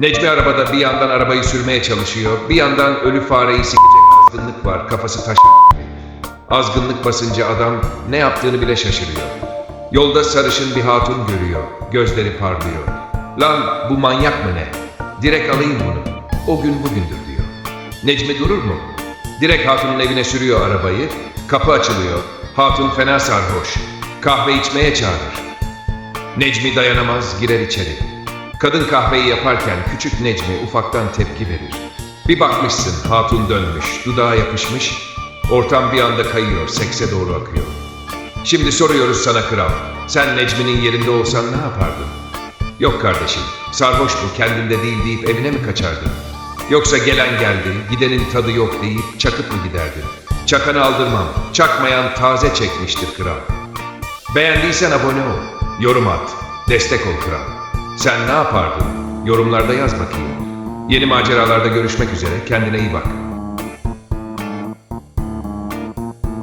Necmi arabada bir yandan arabayı sürmeye çalışıyor, bir yandan ölü fareyi sikecek azgınlık var, kafası taş. Azgınlık basınca adam ne yaptığını bile şaşırıyor. Yolda sarışın bir hatun görüyor, gözleri parlıyor. Lan bu manyak mı ne? Direkt alayım bunu. O gün bugündür diyor. Necmi durur mu? Direkt hatunun evine sürüyor arabayı, kapı açılıyor. Hatun fena sarhoş. Kahve içmeye çağırır. Necmi dayanamaz girer içeri. Kadın kahveyi yaparken küçük Necmi ufaktan tepki verir. Bir bakmışsın hatun dönmüş, dudağa yapışmış, ortam bir anda kayıyor, sekse doğru akıyor. Şimdi soruyoruz sana kral, sen Necmi'nin yerinde olsan ne yapardın? Yok kardeşim, sarhoş bu kendinde değil deyip evine mi kaçardın? Yoksa gelen geldi, gidenin tadı yok deyip çakıp mı giderdin? Çakanı aldırmam, çakmayan taze çekmiştir kral. Beğendiysen abone ol, yorum at, destek ol kral. Sen ne yapardın? Yorumlarda yaz bakayım. Yeni maceralarda görüşmek üzere, kendine iyi bak.